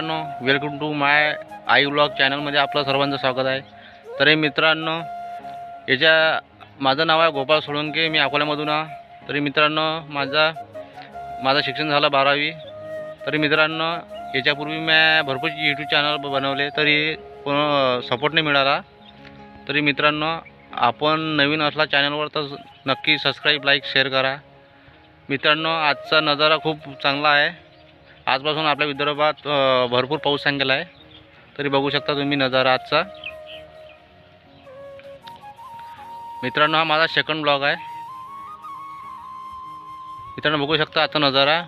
मित्रांनो welcome to my आई blog चॅनलमध्ये आपलं सर्वांचं स्वागत आहे. तरी मित्रांनो याच्या माझं नाव आहे गोपाळ सोळंके मी अकोल्यामधून आ तरी मित्रांनो माझा माझं शिक्षण झालं बारावी. तरी मित्रांनो याच्यापूर्वी मी भरपूर यूट्यूब चॅनल बनवले तरी कोण सपोर्ट नाही मिळाला. तरी मित्रांनो आपण नवीन असला चॅनलवर तर नक्की सबस्क्राईब लाईक शेअर करा. मित्रांनो आजचा नजारा खूप चांगला आहे. आजपासून आपल्या विदर्भात भरपूर पाऊस सांगेला आहे. तरी बघू शकता तुम्ही नजारा आजचा. मित्रांनो हा माझा सेकंड ब्लॉग आहे. मित्रांनो बघू शकता आता नजारा.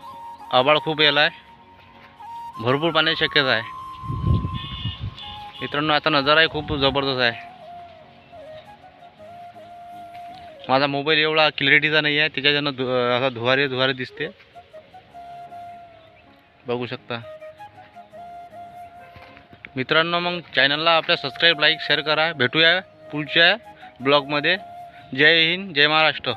आबाळ खूप येला आहे. भरपूर पाण्याची शक्यता आहे. मित्रांनो आता नजाराही खूप जबरदस्त आहे. माझा मोबाईल एवढा क्लॅरिटीचा नाही आहे त्याच्याच्यानं धु असा धुवारे धुवारे दिसते. बघू शकता. मित्रांनो मग चॅनलला आपल्या सबस्क्राईब लाईक शेअर करा. भेटूया पुढच्या ब्लॉगमध्ये जय हिंद जय महाराष्ट्र.